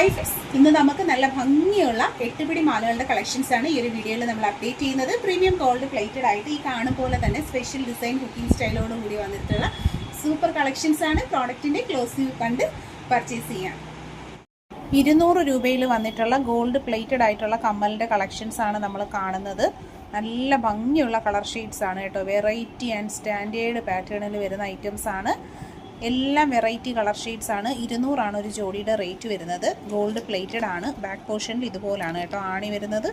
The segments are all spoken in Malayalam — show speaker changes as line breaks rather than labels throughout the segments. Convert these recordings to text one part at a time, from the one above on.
ഫ്രണ്ട്സ് ഇന്ന് നമുക്ക് നല്ല ഭംഗിയുള്ള എട്ടുപിടി മാലകളുടെ കളക്ഷൻസ് ആണ് ഈ ഒരു വീഡിയോയിൽ നമ്മൾ അപ്ഡേറ്റ് ചെയ്യുന്നത്. പ്രീമിയം ഗോൾഡ് പ്ലേറ്റഡ് ആയിട്ട് ഈ കാണും പോലെ തന്നെ സ്പെഷ്യൽ ഡിസൈൻ കുക്കിംഗ് സ്റ്റൈലോട് കൂടി വന്നിട്ടുള്ള സൂപ്പർ കളക്ഷൻസ് ആണ് പ്രോഡക്റ്റിന്റെ ക്ലോസ് വ്യൂ കണ്ട് പർച്ചേസ് ചെയ്യാം ഇരുന്നൂറ് രൂപയിൽ വന്നിട്ടുള്ള ഗോൾഡ് പ്ലേറ്റഡ് ആയിട്ടുള്ള കമ്മലിന്റെ കളക്ഷൻസ് ആണ് നമ്മൾ കാണുന്നത്. നല്ല ഭംഗിയുള്ള കളർ ഷെയ്ഡ്സ് ആണ് കേട്ടോ. വെറൈറ്റി ആൻഡ് സ്റ്റാൻഡേർഡ് പാറ്റേണിൽ വരുന്ന ഐറ്റംസ് ആണ്. എല്ലാം വെറൈറ്റി കളർ ഷെയ്ഡ്സ് ആണ്. ഇരുന്നൂറാണ് ഒരു ജോഡിയുടെ റേറ്റ് വരുന്നത്. ഗോൾഡ് പ്ലേറ്റഡ് ആണ്. ബാക്ക് പോർഷനിൽ ഇതുപോലാണ് കേട്ടോ ആണി വരുന്നത്.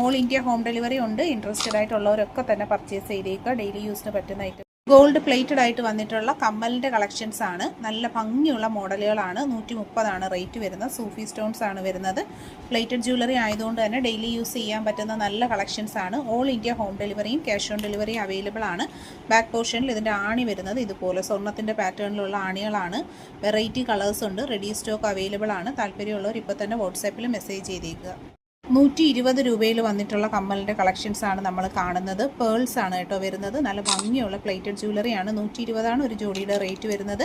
ഓൾ ഇന്ത്യ ഹോം ഡെലിവറി ഉണ്ട്. ഇൻട്രസ്റ്റഡ് ആയിട്ടുള്ളവരൊക്കെ തന്നെ പർച്ചേസ് ചെയ്തേക്കുക. ഡെയിലി യൂസിന് പറ്റുന്ന ഐറ്റം ഗോൾഡ് പ്ലേറ്റഡ് ആയിട്ട് വന്നിട്ടുള്ള കമ്മലിന്റെ കളക്ഷൻസ് ആണ്. നല്ല ഭംഗിയുള്ള മോഡലുകളാണ്. നൂറ്റി മുപ്പതാണ് റേറ്റ് വരുന്നത്. സൂഫി സ്റ്റോൺസ് ആണ് വരുന്നത്. പ്ലേറ്റഡ് ജ്വല്ലറി ആയതുകൊണ്ട് തന്നെ ഡെയിലി യൂസ് ചെയ്യാൻ പറ്റുന്ന നല്ല കളക്ഷൻസ് ആണ്. ഓൾ ഇന്ത്യ ഹോം ഡെലിവറിയും ക്യാഷ് ഓൺ ഡെലിവറിയും അവൈലബിൾ ആണ്. ബാക്ക് പോർഷനിൽ ഇതിന്റെ ആണി വരുന്നത് ഇതുപോലെ സ്വർണത്തിന്റെ പാറ്റേണിലുള്ള ആണികളാണ്. വെറൈറ്റി കളേഴ്സ് ഉണ്ട്. റെഡി സ്റ്റോക്ക് അവൈലബിൾ ആണ്. താല്പര്യമുള്ളവർ ഇപ്പോൾ തന്നെ വാട്സാപ്പിൽ മെസ്സേജ് ചെയ്തേക്കുക. നൂറ്റി ഇരുപത് രൂപയിൽ വന്നിട്ടുള്ള കമ്മലിന്റെ കളക്ഷൻസ് ആണ് നമ്മൾ കാണുന്നത്. പേൾസ് ആണ് കേട്ടോ വരുന്നത്. നല്ല ഭംഗിയുള്ള പ്ലേറ്റഡ് ജ്വല്ലറിയാണ് നൂറ്റി ഇരുപതാണ് ഒരു ജോഡിയുടെ റേറ്റ് വരുന്നത്.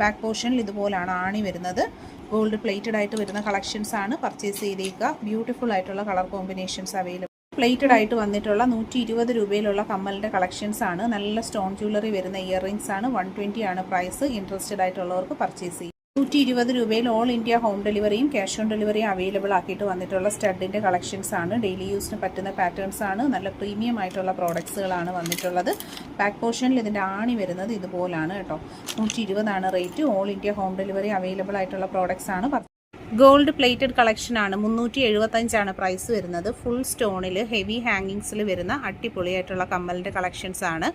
ബാക്ക് പോർഷനിൽ ഇതുപോലാണ് ആണി വരുന്നത്. ഗോൾഡ് പ്ലേറ്റഡ് ആയിട്ട് വരുന്ന കളക്ഷൻസ് ആണ് പർച്ചേസ് ചെയ്തേക്കുക. ബ്യൂട്ടിഫുൾ ആയിട്ടുള്ള കളർ കോമ്പിനേഷൻസ് അവൈലബിൾ പ്ലേറ്റഡ് ആയിട്ട് വന്നിട്ടുള്ള നൂറ്റി ഇരുപത് രൂപയിലുള്ള കമ്മലിന്റെ കളക്ഷൻസ് ആണ്. നല്ല സ്റ്റോൺ ജ്വല്ലറി വരുന്ന ഇയർ ആണ്. വൺ ട്വന്റി ആണ് പ്രൈസ് ഇൻട്രസ്റ്റഡ് ആയിട്ടുള്ളവർക്ക് പർച്ചേസ് ചെയ്യും. നൂറ്റി ഇരുപത് രൂപയിൽ ഓൾ ഇന്ത്യ ഹോം ഡെലിവറിയും ക്യാഷ് ഓൺ ഡെലിവറിയും അവൈലബിൾ ആക്കിയിട്ട് വന്നിട്ടുള്ള സ്റ്റഡിന്റെ കളക്ഷൻസ് ആണ്. ഡെയിലി യൂസിന് പറ്റുന്ന പാറ്റേൺസ് ആണ്. നല്ല പ്രീമിയം ആയിട്ടുള്ള പ്രോഡക്ട്സുകളാണ് വന്നിട്ടുള്ളത്. ബാക്ക് പോർഷനിൽ ഇതിന്റെ ആണി വരുന്നത് ഇതുപോലാണ് കേട്ടോ. നൂറ്റി ഇരുപതാണ് rate all India home delivery available ആയിട്ടുള്ള പ്രോഡക്ട്സ് ആണ്. ഗോൾഡ് പ്ലേറ്റഡ് കളക്ഷൻ ആണ്. മുന്നൂറ്റി എഴുപത്തഞ്ചാണ് പ്രൈസ് വരുന്നത് ഫുൾ സ്റ്റോണിൽ ഹെവി ഹാങ്ങിങ്സിൽ വരുന്ന അടിപൊളിയായിട്ടുള്ള കമ്മലിന്റെ കളക്ഷൻസ് ആണ്.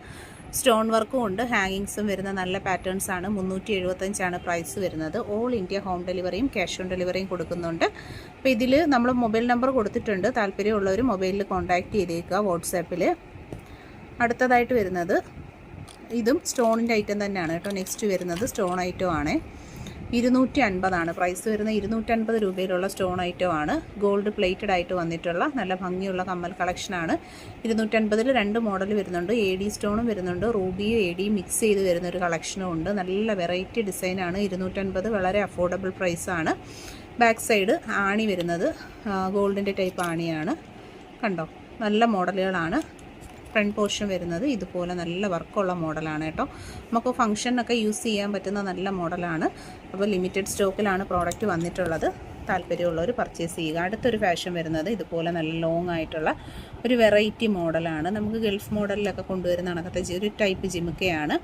സ്റ്റോൺ വർക്കും ഉണ്ട് ഹാങ്ങിങ്സും വരുന്ന നല്ല പാറ്റേൺസ് ആണ്. മുന്നൂറ്റി എഴുപത്തഞ്ചാണ് പ്രൈസ് വരുന്നത് ഓൾ ഇന്ത്യ ഹോം ഡെലിവറിയും ക്യാഷ് ഓൺ ഡെലിവറിയും കൊടുക്കുന്നുണ്ട്. അപ്പോൾ ഇതിൽ നമ്മൾ മൊബൈൽ നമ്പർ കൊടുത്തിട്ടുണ്ട്. താല്പര്യമുള്ളവർ മൊബൈലിൽ കോൺടാക്റ്റ് ചെയ്തേക്കുക വാട്സാപ്പിൽ അടുത്തതായിട്ട് വരുന്നത് ഇതും സ്റ്റോണിന്റെ ഐറ്റം തന്നെയാണ് കേട്ടോ. നെക്സ്റ്റ് വരുന്നത് സ്റ്റോൺ ഐറ്റം ആണ്. ഇരുന്നൂറ്റി അൻപതാണ് പ്രൈസ് വരുന്ന ഇരുന്നൂറ്റൻപത് രൂപയിലുള്ള സ്റ്റോൺ ഐറ്റം ആണ്. ഗോൾഡ് പ്ലേറ്റഡ് ആയിട്ട് വന്നിട്ടുള്ള നല്ല ഭംഗിയുള്ള കമ്മൽ കളക്ഷനാണ് ഇരുന്നൂറ്റൻപതിൽ രണ്ട് മോഡൽ വരുന്നുണ്ട്. എ ഡി സ്റ്റോണും വരുന്നുണ്ട്. റൂബിയും എ ഡിയും മിക്സ് ചെയ്ത് വരുന്ന ഒരു കളക്ഷനും ഉണ്ട്. നല്ല വെറൈറ്റി ഡിസൈനാണ് ഇരുന്നൂറ്റൻപത് വളരെ അഫോർഡബിൾ പ്രൈസാണ് ബാക്ക് സൈഡ് ആണി വരുന്നത്. ഗോൾഡിന്റെ ടൈപ്പ് ആണിയാണ്. കണ്ടോ? നല്ല മോഡലുകളാണ് ഫ്രണ്ട് പോർഷൻ വരുന്നത് ഇതുപോലെ നല്ല വർക്കുള്ള മോഡലാണ് കേട്ടോ. നമുക്ക് ഫംഗ്ഷനൊക്കെ യൂസ് ചെയ്യാൻ പറ്റുന്ന നല്ല മോഡലാണ്. അപ്പോൾ ലിമിറ്റഡ് സ്റ്റോക്കിലാണ് പ്രോഡക്റ്റ് വന്നിട്ടുള്ളത്. താല്പര്യമുള്ളവർ പർച്ചേസ് ചെയ്യുക. അടുത്തൊരു ഫാഷൻ വരുന്നത് ഇതുപോലെ നല്ല ലോങ് ആയിട്ടുള്ള ഒരു വെറൈറ്റി മോഡലാണ്. നമുക്ക് ഗൾഫ് മോഡലിലൊക്കെ കൊണ്ടുവരുന്ന കണക്കത്തെ ഒരു ടൈപ്പ് ജിമുക്കയാണ്.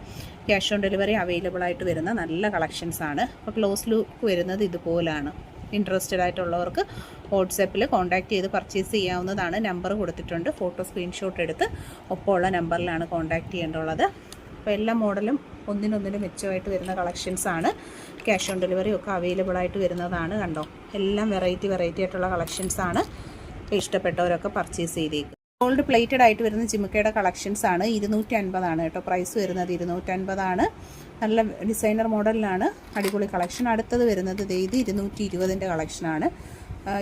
ക്യാഷ് ഓൺ ഡെലിവറി അവൈലബിൾ ആയിട്ട് വരുന്ന നല്ല കളക്ഷൻസാണ് അപ്പോൾ ക്ലോസ് ലുക്ക് വരുന്നത് ഇതുപോലാണ്. ഇൻട്രസ്റ്റഡ് ആയിട്ടുള്ളവർക്ക് വാട്സാപ്പിൽ കോൺടാക്റ്റ് ചെയ്ത് പർച്ചേസ് ചെയ്യാവുന്നതാണ്. നമ്പർ കൊടുത്തിട്ടുണ്ട്. ഫോട്ടോ സ്ക്രീൻഷോട്ട് എടുത്ത് ഒപ്പമുള്ള നമ്പറിലാണ് കോൺടാക്റ്റ് ചെയ്യേണ്ടുള്ളത് അപ്പോൾ എല്ലാ മോഡലും ഒന്നിനൊന്നിന് മെച്ചമായിട്ട് വരുന്ന കളക്ഷൻസ് ആണ്. ക്യാഷ് ഓൺ ഡെലിവറി ഒക്കെ അവൈലബിൾ ആയിട്ട് വരുന്നതാണ് കണ്ടോ? എല്ലാം വെറൈറ്റി വെറൈറ്റി ആയിട്ടുള്ള കളക്ഷൻസ് ആണ്. അപ്പോൾ ഇഷ്ടപ്പെട്ടവരൊക്കെ പർച്ചേസ് ചെയ്തേക്കും. ഗോൾഡ് പ്ലേറ്റഡ് ആയിട്ട് വരുന്ന ജിമുക്കയുടെ കളക്ഷൻസ് ആണ്. ഇരുന്നൂറ്റി അൻപതാണ് കേട്ടോ. പ്രൈസ് വരുന്നത് ഇരുന്നൂറ്റൻപതാണ് നല്ല ഡിസൈനർ മോഡലിലാണ് അടിപൊളി കളക്ഷൻ. അടുത്തത് വരുന്നത് ഇത് ഇരുന്നൂറ്റി ഇരുപതിന്റെ കളക്ഷനാണ്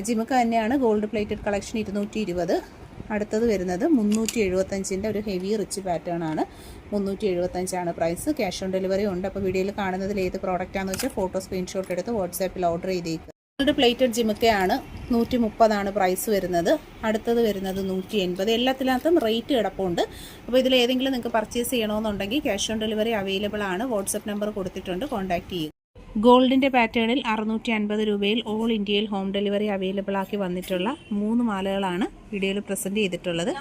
ജിമുക്ക് തന്നെയാണ് ഗോൾഡ് പ്ലേറ്റഡ് കളക്ഷൻ ഇരുന്നൂറ്റി ഇരുപത് അടുത്തത് വരുന്നത് മുന്നൂറ്റി എഴുപത്തഞ്ചിന്റെ ഒരു ഹെവി റിച്ച് പാറ്റേൺ ആണ്. മുന്നൂറ്റി എഴുപത്തഞ്ചാണ് പ്രൈസ്. ക്യാഷ് ഓൺ ഡെലിവറി ഉണ്ട്. അപ്പോൾ വീഡിയോയിൽ കാണുന്നതിൽ ഏത് പ്രോഡക്റ്റാണെന്ന് വെച്ചാൽ ഫോട്ടോ സ്ക്രീൻഷോട്ട് എടുത്ത് വാട്സാപ്പിൽ ഓർഡർ ചെയ്തേക്കുക ഗോൾഡ് പ്ലേറ്റഡ് ജിമുക്കയാണ് നൂറ്റി മുപ്പതാണ് പ്രൈസ് വരുന്നത്. അടുത്തത് വരുന്നത് നൂറ്റി എൺപത് എല്ലാത്തിനകത്തും റേറ്റ് കിടപ്പുണ്ട്. അപ്പോൾ ഇതിൽ ഏതെങ്കിലും നിങ്ങൾക്ക് പർച്ചേസ് ചെയ്യണമെന്നുണ്ടെങ്കിൽ ക്യാഷ് ഓൺ ഡെലിവറി അവൈലബിൾ ആണ്. വാട്സപ്പ് നമ്പർ കൊടുത്തിട്ടുണ്ട്. കോൺടാക്ട് ചെയ്യുക ഗോൾഡിന്റെ പാറ്റേണിൽ അറുന്നൂറ്റി അൻപത് രൂപയിൽ ഓൾ ഇന്ത്യയിൽ ഹോം ഡെലിവറി അവൈലബിൾ ആക്കി വന്നിട്ടുള്ള മൂന്ന് മാലകളാണ് വീഡിയോയിൽ പ്രസന്റ് ചെയ്തിട്ടുള്ളത്.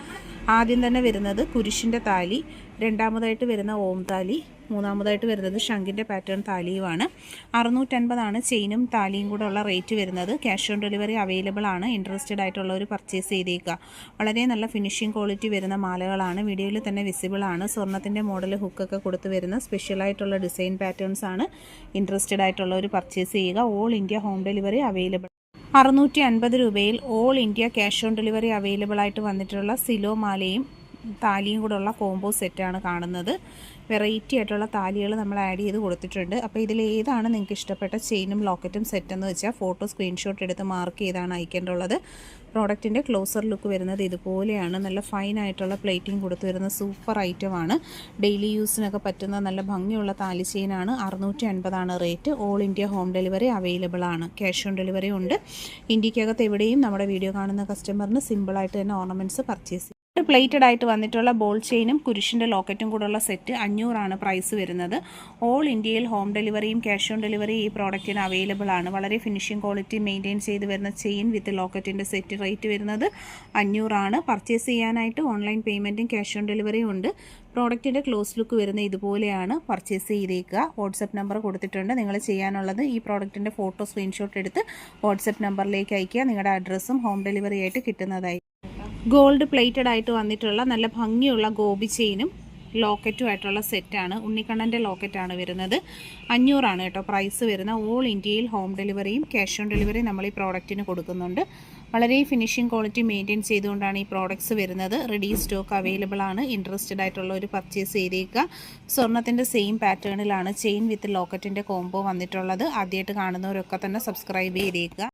ആദ്യം തന്നെ വരുന്നത് കുരിശിന്റെ താലി രണ്ടാമതായിട്ട് വരുന്ന ഓം താലി മൂന്നാമതായിട്ട് വരുന്നത് ശംഖിന്റെ പാറ്റേൺ താലിയുമാണ്. അറുന്നൂറ്റൻപതാണ് ചെയിനും താലിയും കൂടെ ഉള്ള റേറ്റ് വരുന്നത്. ക്യാഷ് ഓൺ ഡെലിവറി അവൈലബിൾ ആണ്. ഇൻട്രസ്റ്റഡ് ആയിട്ടുള്ളവർ പർച്ചേസ് ചെയ്തേക്കുക. വളരെ നല്ല ഫിനിഷിംഗ് ക്വാളിറ്റി വരുന്ന മാലകളാണ്. വീഡിയോയിൽ തന്നെ വിസിബിൾ ആണ്. സ്വർണത്തിന്റെ മോഡൽ ഹുക്കൊക്കെ കൊടുത്ത് വരുന്ന സ്പെഷ്യലായിട്ടുള്ള ഡിസൈൻ പാറ്റേൺസ് ആണ്. ഇൻട്രസ്റ്റഡ് ആയിട്ടുള്ളവർ പർച്ചേസ് ചെയ്യുക. All India home delivery available അറുന്നൂറ്റി അൻപത് രൂപയിൽ all India cash on delivery available ആയിട്ട് വന്നിട്ടുള്ള സിലോ മാലയും താലിയും കൂടെ ഉള്ള കോംബോ സെറ്റാണ് കാണുന്നത്. വെറൈറ്റി ആയിട്ടുള്ള താലികൾ നമ്മൾ ആഡ് ചെയ്ത് കൊടുത്തിട്ടുണ്ട്. അപ്പോൾ ഇതിൽ ഏതാണ് നിങ്ങൾക്ക് ഇഷ്ടപ്പെട്ട ചെയിനും ലോക്കറ്റും സെറ്റ് എന്ന് വെച്ചാൽ ഫോട്ടോ സ്ക്രീൻഷോട്ട് എടുത്ത് മാർക്ക് ചെയ്താണ് അയക്കേണ്ടുള്ളത് പ്രോഡക്റ്റിന്റെ ക്ലോസർ ലുക്ക് വരുന്നത് ഇതുപോലെയാണ്. നല്ല ഫൈൻ ആയിട്ടുള്ള പ്ലേറ്റിംഗ് കൊടുത്തു വരുന്ന സൂപ്പർ ഐറ്റമാണ് ഡെയിലി യൂസിനൊക്കെ പറ്റുന്ന നല്ല ഭംഗിയുള്ള താലി ചെയിനാണ് അറുന്നൂറ്റി അൻപതാണ് rate all India home delivery available ആണ്. ക്യാഷ് ഓൺ ഡെലിവറി ഉണ്ട്. ഇന്ത്യക്കകത്ത് എവിടെയും നമ്മുടെ വീഡിയോ കാണുന്ന കസ്റ്റമറിന് സിമ്പിളായിട്ട് തന്നെ ഓർണമെന്റ്സ് പർച്ചേസ് പ്ലേറ്റഡ് ആയിട്ട് വന്നിട്ടുള്ള ബോൾ ചെയിനും കുരിശിന്റെ ലോക്കറ്റും കൂടെയുള്ള സെറ്റ് അഞ്ഞൂറാണ് പ്രൈസ് വരുന്നത്. ഓൾ ഇന്ത്യയിൽ ഹോം ഡെലിവറിയും ക്യാഷ് ഓൺ ഡെലിവറി ഈ പ്രോഡക്റ്റിന് അവൈലബിൾ ആണ്. വളരെ ഫിനിഷിംഗ് ക്വാളിറ്റി മെയിന്റെയിൻ ചെയ്ത് വരുന്ന ചെയിൻ വിത്ത് ലോക്കറ്റിന്റെ സെറ്റ് റേറ്റ് വരുന്നത് അഞ്ഞൂറാണ്. പർച്ചേസ് ചെയ്യാനായിട്ട് ഓൺലൈൻ പേയ്മെന്റും ക്യാഷ് ഓൺ ഡെലിവറിയും ഉണ്ട്. പ്രോഡക്റ്റിന്റെ ക്ലോസ് ലുക്ക് വരുന്ന ഇതുപോലെയാണ് പർച്ചേസ് ചെയ്തേക്കുക. വാട്സപ്പ് നമ്പർ കൊടുത്തിട്ടുണ്ട്. നിങ്ങൾ ചെയ്യാനുള്ളത് ഈ പ്രോഡക്റ്റിന്റെ ഫോട്ടോ സ്ക്രീൻഷോട്ട് എടുത്ത് വാട്സപ്പ് നമ്പറിലേക്ക് അയയ്ക്കുക. നിങ്ങളുടെ അഡ്രസ്സും ഹോം ഡെലിവറി ആയിട്ട് കിട്ടുന്നതായി ഗോൾഡ് പ്ലേറ്റഡ് ആയിട്ട് വന്നിട്ടുള്ള നല്ല ഭംഗിയുള്ള ഗോപി ചെയിനും ലോക്കറ്റും ആയിട്ടുള്ള സെറ്റാണ് ഉണ്ണിക്കണ്ണന്റെ ലോക്കറ്റാണ് വരുന്നത്. അഞ്ഞൂറാണ് കേട്ടോ പ്രൈസ് വരുന്ന ഓൾ ഇന്ത്യയിൽ ഹോം ഡെലിവറിയും ക്യാഷ് ഓൺ ഡെലിവറിയും നമ്മൾ ഈ പ്രോഡക്റ്റിന് കൊടുക്കുന്നുണ്ട്. വളരെ ഫിനിഷിംഗ് ക്വാളിറ്റി മെയിന്റെയിൻ ചെയ്തുകൊണ്ടാണ് ഈ പ്രോഡക്റ്റ്സ് വരുന്നത്. റെഡി സ്റ്റോക്ക് അവൈലബിൾ ആണ്. ഇൻട്രസ്റ്റഡ് ആയിട്ടുള്ള ഒരു പർച്ചേസ് ചെയ്തേക്കുക. സ്വർണത്തിന്റെ സെയിം പാറ്റേണിലാണ് ചെയിൻ വിത്ത് ലോക്കറ്റിന്റെ കോംബോ വന്നിട്ടുള്ളത്. ആദ്യമായിട്ട് കാണുന്നവരൊക്കെ തന്നെ സബ്സ്ക്രൈബ് ചെയ്തേക്കുക.